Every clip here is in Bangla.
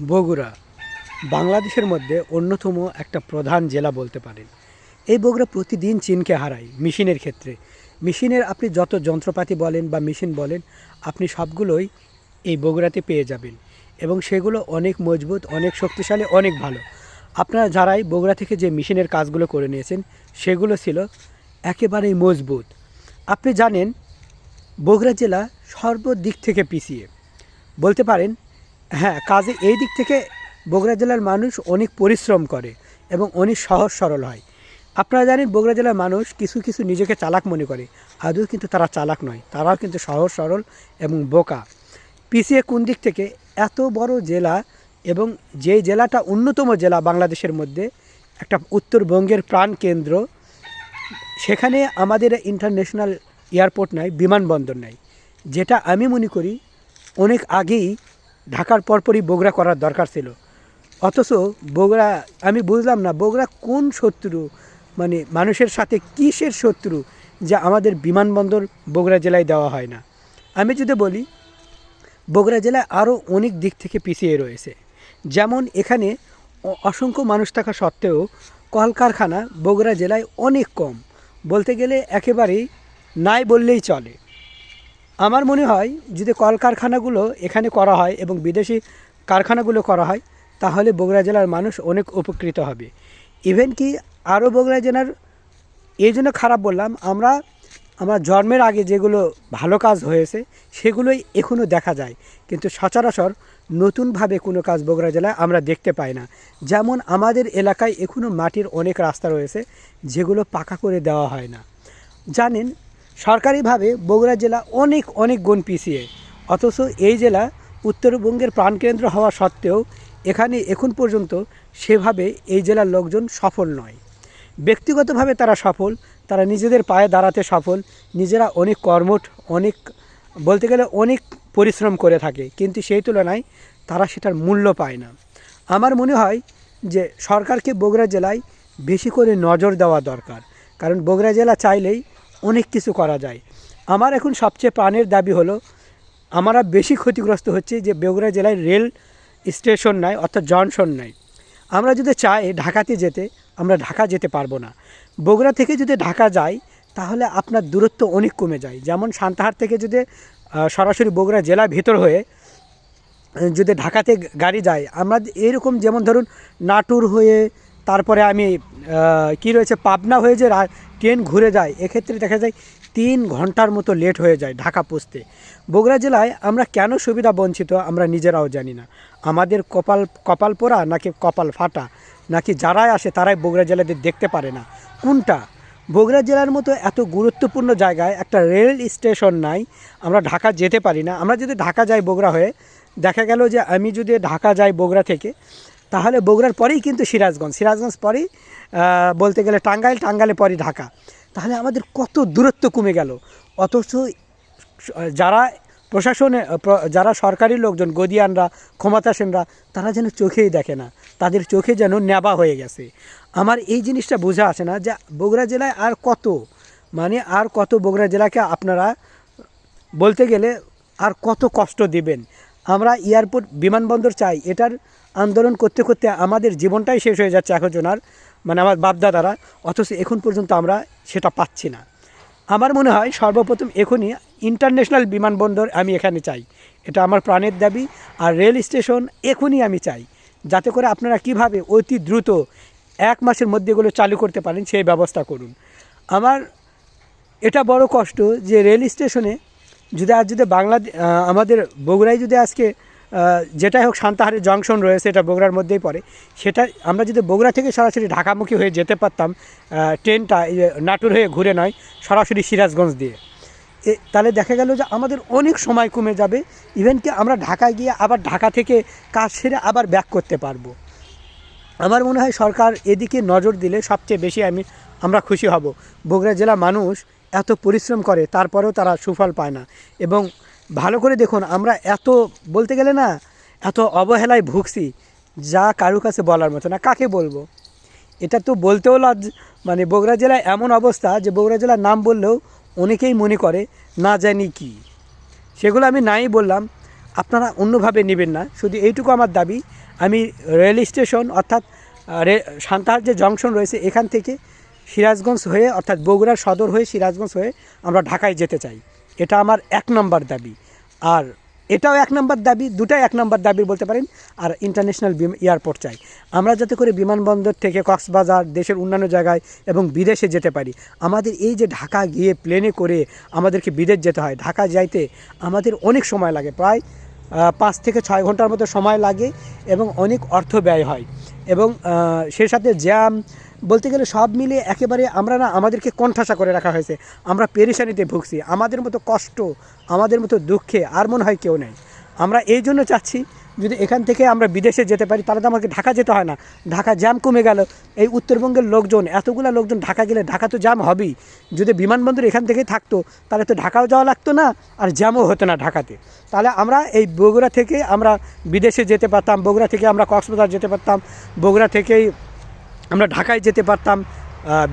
বগুড়া বাংলাদেশের মধ্যে অন্যতম একটা প্রধান জেলা বলতে পারেন। এই বগুড়া প্রতিদিন চীনকে হারায় মেশিনের ক্ষেত্রে। মেশিনের আপনি যত যন্ত্রপাতি বলেন বা মেশিন বলেন, আপনি সবগুলোই এই বগুড়াতে পেয়ে যাবেন এবং সেগুলো অনেক মজবুত, অনেক শক্তিশালী, অনেক ভালো। আপনারা যারাই বগুড়া থেকে যে মেশিনের কাজগুলো করে নিয়েছেন, সেগুলো ছিল একেবারেই মজবুত। আপনি জানেন, বগুড়া জেলা সর্বদিক থেকে পিছিয়ে। বলতে পারেন হ্যাঁ কাজে এই দিক থেকে বগুড়া জেলার মানুষ অনেক পরিশ্রম করে এবং অনেক সহজ সরল হয়। আপনারা জানেন বগুড়া জেলার মানুষ কিছু কিছু নিজেকে চালাক মনে করে, আদৌ কিন্তু তারা চালাক নয়, তারাও কিন্তু সহজ সরল এবং বোকা। পিছিয়ে কোন দিক থেকে? এত বড় জেলা এবং যে জেলাটা অন্যতম জেলা বাংলাদেশের মধ্যে, একটা উত্তরবঙ্গের প্রাণকেন্দ্র সেখানে আমাদের ইন্টারন্যাশনাল এয়ারপোর্ট নাই, বিমানবন্দর নাই। যেটা আমি মনে করি, অনেক আগেই ঢাকার পরপরই বগুড়া করার দরকার ছিল। অথচ বগুড়া, আমি বুঝলাম না বগুড়া কোন শত্রু মানে মানুষের সাথে কিসের শত্রু যা আমাদের বিমানবন্দর বগুড়া জেলায় দেওয়া হয় না। আমি যদি বলি, বগুড়া জেলায় আরও অনেক দিক থেকে পিছিয়ে রয়েছে। যেমন এখানে অসংখ্য মানুষ থাকা সত্ত্বেও কলকারখানা বগুড়া জেলায় অনেক কম। বলতে গেলে একেবারেই নাই বললেই চলে। আমার মনে হয় যদি কলকারখানাগুলো এখানে করা হয় এবং বিদেশি কারখানাগুলো করা হয়, তাহলে বগুড়া জেলার মানুষ অনেক উপকৃত হবে। ইভেন কি আরও বগুড়া জেলার, এই জন্য খারাপ বললাম, আমরা, আমার জন্মের আগে যেগুলো ভালো কাজ হয়েছে, সেগুলোই এখনও দেখা যায়। কিন্তু সচরাচর নতুনভাবে কোনো কাজ বগুড়া জেলায় আমরা দেখতে পাই না। যেমন আমাদের এলাকায় এখনও মাটির অনেক রাস্তা রয়েছে, যেগুলো পাকা করে দেওয়া হয় না। জানেন সরকারিভাবে বগুড়া জেলা অনেক অনেক গুণ পিছিয়ে। অথচ এই জেলা উত্তরবঙ্গের প্রাণকেন্দ্র হওয়া সত্ত্বেও এখানে এখন পর্যন্ত সেভাবে এই জেলার লোকজন সফল নয়। ব্যক্তিগতভাবে তারা সফল, তারা নিজেদের পায়ে দাঁড়াতে সফল, নিজেরা অনেক কর্মঠ, অনেক, বলতে গেলে অনেক পরিশ্রম করে থাকে, কিন্তু সেই তুলনায় তারা সেটার মূল্য পায় না। আমার মনে হয় যে সরকারকে বগুড়া জেলায় বেশি করে নজর দেওয়া দরকার, কারণ বগুড়া জেলা চাইলেই অনেক কিছু করা যায়। আমার এখন সবচেয়ে প্রাণের দাবি হলো, আমরা বেশি ক্ষতিগ্রস্ত হচ্ছে যে বগুড়া জেলায় রেল স্টেশন নাই, অর্থাৎ জংশন নাই। আমরা যদি চাই ঢাকাতে যেতে, আমরা ঢাকা যেতে পারব না। বগুড়া থেকে যদি ঢাকা যাই, তাহলে আপনার দূরত্ব অনেক কমে যায়। যেমন সান্তাহার থেকে যদি সরাসরি বগুড়া জেলার ভেতর হয়ে, যদি ঢাকাতে গাড়ি যায়, আমরা এরকম যেমন ধরুন নাটুর হয়ে তারপরে আমি কি রয়েছে, পাবনা হয়ে যে ট্রেন ঘুরে যায়, এক্ষেত্রে দেখা যায় তিন ঘণ্টার মতো লেট হয়ে যায় ঢাকা পৌঁছতে। বগুড়া জেলায় আমরা কেন সুবিধা বঞ্চিত আমরা নিজেরাও জানি না। আমাদের কপাল কপাল পোড়া নাকি কপাল ফাটা? নাকি যারাই আসে তারাই বগুড়া জেলাদের দেখতে পারে না? কোনটা? বগুড়া জেলার মতো এত গুরুত্বপূর্ণ জায়গায় একটা রেল স্টেশন নাই, আমরা ঢাকা যেতে পারি না। আমরা যদি ঢাকা যাই বগুড়া হয়ে, দেখা গেল যে আমি যদি ঢাকা যাই বগুড়া থেকে তাহলে বগুড়ার পরেই কিন্তু সিরাজগঞ্জ। সিরাজগঞ্জ পরেই বলতে গেলে টাঙ্গাইল, টাঙ্গাইলে পরেই ঢাকা। তাহলে আমাদের কত দূরত্ব কমে গেল। অথচ যারা প্রশাসনে যারা সরকারি লোকজন, গদিয়ানরা, ক্ষমতাসীনরা, তারা যেন চোখেই দেখে না। তাদের চোখে যেন নেবা হয়ে গেছে। আমার এই জিনিসটা বোঝা আসে না যে বগুড়া জেলায় আর কত মানে আর কত বগুড়া জেলাকে আপনারা বলতে গেলে আর কত কষ্ট দিবেন। আমরা এয়ারপোর্ট বিমানবন্দর চাই, এটার আন্দোলন করতে করতে আমাদের জীবনটাই শেষ হয়ে যাচ্ছে এখন আর মানে আমার বাপদাদারা, অথচ এখন পর্যন্ত আমরা সেটা পাচ্ছি না। আমার মনে হয় সর্বপ্রথম এখনই ইন্টারন্যাশনাল বিমানবন্দর আমি এখানে চাই। এটা আমার প্রাণের দাবি, আর রেল স্টেশন এখনই আমি চাই। যাতে করে আপনারা কীভাবে অতি দ্রুত এক মাসের মধ্যে এগুলো চালু করতে পারেন, সেই ব্যবস্থা করুন। আমার, এটা বড় কষ্ট যে রেল স্টেশনে যদি আজ যদি বাংলা আমাদের বগুড়ায় যদি আজকে যেটাই হোক সান্তাহারের জংশন রয়েছে, এটা বগুড়ার মধ্যেই পড়ে। সেটা আমরা যদি বগুড়া থেকে সরাসরি ঢাকামুখী হয়ে যেতে পারতাম ট্রেনটা নাটুর হয়ে ঘুরে নয়, সরাসরি সিরাজগঞ্জ দিয়ে। এ, তাহলে দেখা গেল যে আমাদের অনেক সময় কমে যাবে। ইভেন কি আমরা ঢাকায় গিয়ে আবার ঢাকা থেকে কাজ সেরে আবার ব্যাক করতে পারব। আমার মনে হয় সরকার এদিকে নজর দিলে সবচেয়ে বেশি আমি আমরা খুশি হব। বগুড়া জেলা মানুষ এত পরিশ্রম করে, তারপরেও তারা সুফল পায় না। এবং ভালো করে দেখুন, আমরা এত, বলতে গেলে না, এত অবহেলায় ভুগছি, যা কারও কাছে বলার মতো না। কাকে বলব? এটা তো বলতেও লজ মানে বগুড়া জেলায় এমন অবস্থা যে বগুড়া জেলার নাম বললেও অনেকেই মনে করে, না জানি কি। সেগুলো আমি নাই বললাম, আপনারা অন্যভাবে নেবেন না। শুধু এইটুকু আমার দাবি, আমি রেল স্টেশন অর্থাৎ সান্তাহার যে জংশন রয়েছে, এখান থেকে সিরাজগঞ্জ হয়ে, অর্থাৎ বগুড়ার সদর হয়ে সিরাজগঞ্জ হয়ে আমরা ঢাকায় যেতে চাই। এটা আমার এক নম্বর দাবি। আর এটাও এক নম্বর দাবি, দুটাই এক নম্বর দাবি বলতে পারেন। আর ইন্টারন্যাশনাল এয়ারপোর্ট চাই। আমরা যাতে করে বিমানবন্দর থেকে কক্সবাজার, দেশের অন্যান্য জায়গায় এবং বিদেশে যেতে পারি। আমাদের এই যে ঢাকা গিয়ে প্লেনে করে আমাদেরকে বিদেশ যেতে হয়, ঢাকা যাইতে আমাদের অনেক সময় লাগে। প্রায় পাঁচ থেকে ছয় ঘণ্টার মতো সময় লাগে এবং অনেক অর্থ ব্যয় হয়। এবং সে সাথে জ্যাম বলতে গেলে সব মিলে একেবারে আমরা না আমাদেরকে কণ্ঠাসা করে রাখা হয়েছে। আমরা পেরেশানিতে ভুগছি, আমাদের মতো কষ্ট, আমাদের মতো দুঃখে আর মনে হয় কেউ নেই। আমরা এই জন্য চাচ্ছি, যদি এখান থেকে আমরা বিদেশে যেতে পারি, তাহলে তো আমাকে ঢাকা যেতে হয় না। ঢাকা জ্যাম কমে গেল। এই উত্তরবঙ্গের লোকজন, এতগুলো লোকজন ঢাকা গেলে ঢাকা তো জ্যাম হবেই। যদি বিমানবন্দর এখান থেকেই থাকতো, তাহলে তো ঢাকাও যাওয়া লাগতো না, আর জ্যামও হতো না ঢাকাতে। তাহলে আমরা এই বগুড়া থেকে আমরা বিদেশে যেতে পারতাম, বগুড়া থেকে আমরা কক্সবাজার যেতে পারতাম, বগুড়া থেকেই আমরা ঢাকায় যেতে পারতাম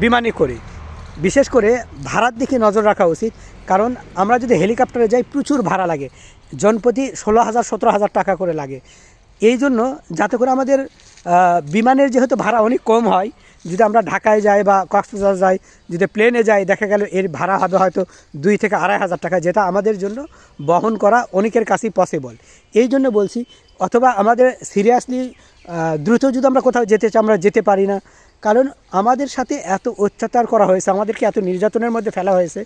বিমানে করে। বিশেষ করে ভাড়ার দিকে নজর রাখা উচিত, কারণ আমরা যদি হেলিকপ্টারে যাই, প্রচুর ভাড়া লাগে। জনপ্রতি ষোলো হাজার, সতেরো হাজার টাকা করে লাগে। এই জন্য যাতে করে আমাদের বিমানের যেহেতু ভাড়া অনেক কম হয়, যদি আমরা ঢাকায় যাই বা কক্সবাজার যাই, যদি প্লেনে যাই, দেখা গেল এর ভাড়া হবে হয়তো দুই থেকে আড়াই হাজার টাকা, যেটা আমাদের জন্য বহন করা অনেকের কাছেই পসিবল এই জন্য বলছি অথবা আমাদের সিরিয়াসলি দ্রুত যদি আমরা কোথাও যেতে চাই, আমরা যেতে পারি না। কারণ আমাদের সাথে এত অত্যাচার করা হয়েছে, আমাদেরকে এত নির্যাতনের মধ্যে ফেলা হয়েছে,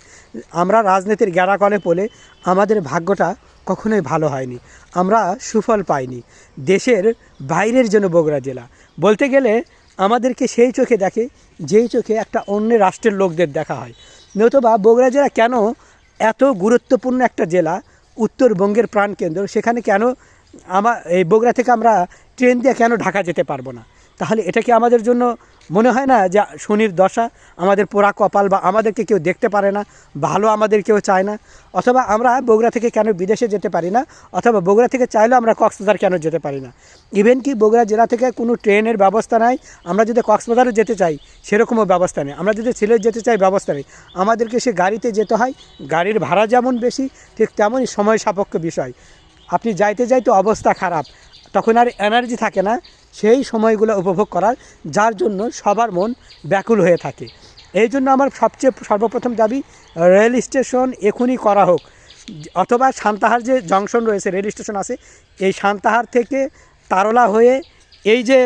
আমরা রাজনীতির গ্যারা কলে পড়ে আমাদের ভাগ্যটা কখনোই ভালো হয়নি। আমরা সুফল পাইনি। দেশের বাইরের জন্য বগুড়া জেলা। বলতে গেলে আমাদেরকে সেই চোখে দেখে, যেই চোখে একটা অন্য রাষ্ট্রের লোকদের দেখা হয়। নতুবা বগুড়া জেলা কেন এত গুরুত্বপূর্ণ একটা জেলা, উত্তরবঙ্গের প্রাণকেন্দ্র, সেখানে কেন আমার, এই বগুড়া থেকে আমরা ট্রেন দিয়ে কেন ঢাকা যেতে পারব না? তাহলে এটা কি আমাদের জন্য মনে হয় না যে শনির দশা আমাদের পোড়া কপাল বা আমাদেরকে কেউ দেখতে পারে না, ভালো আমাদের কেউ চায় না? অথবা আমরা বগুড়া থেকে কেন বিদেশে যেতে পারি না? অথবা বগুড়া থেকে চাইলেও আমরা কক্সবাজার কেন যেতে পারি না? ইভেন কি বগুড়া জেলা থেকে কোনো ট্রেনের ব্যবস্থা নাই, আমরা যদি কক্সবাজারও যেতে চাই, সেরকমও ব্যবস্থা নেই। আমরা যদি সিলেট যেতে চাই, ব্যবস্থা নেই। আমাদেরকে সে গাড়িতে যেতে হয়, গাড়ির ভাড়া যেমন বেশি, ঠিক তেমনই সময় সাপেক্ষ বিষয়। আপনি যাইতে যাইতে অবস্থা খারাপ। তখন আর এনার্জি থাকে না। সেই সময়গুলো উপভোগ করার, যার জন্য সবার মন ব্যাকুল হয়ে থাকে। এই জন্য আমার সবচেয়ে সর্বপ্রথম দাবি রেল স্টেশন এখনই করা হোক। অথবা সান্তাহার যে জংশন রয়েছে রেল স্টেশন আছে, এই সান্তাহার থেকে তারলা হয়ে এই যে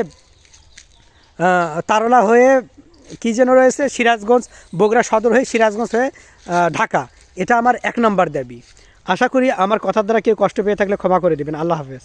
তারলা হয়ে কী যেন রয়েছে, সিরাজগঞ্জ, বগুড়া সদর হয়ে সিরাজগঞ্জ হয়ে ঢাকা। এটা আমার এক নম্বর দাবি। আশা করি আমার কথার দ্বারা কেউ কষ্ট পেয়ে থাকলে ক্ষমা করে দেবেন। আল্লাহ হাফেজ।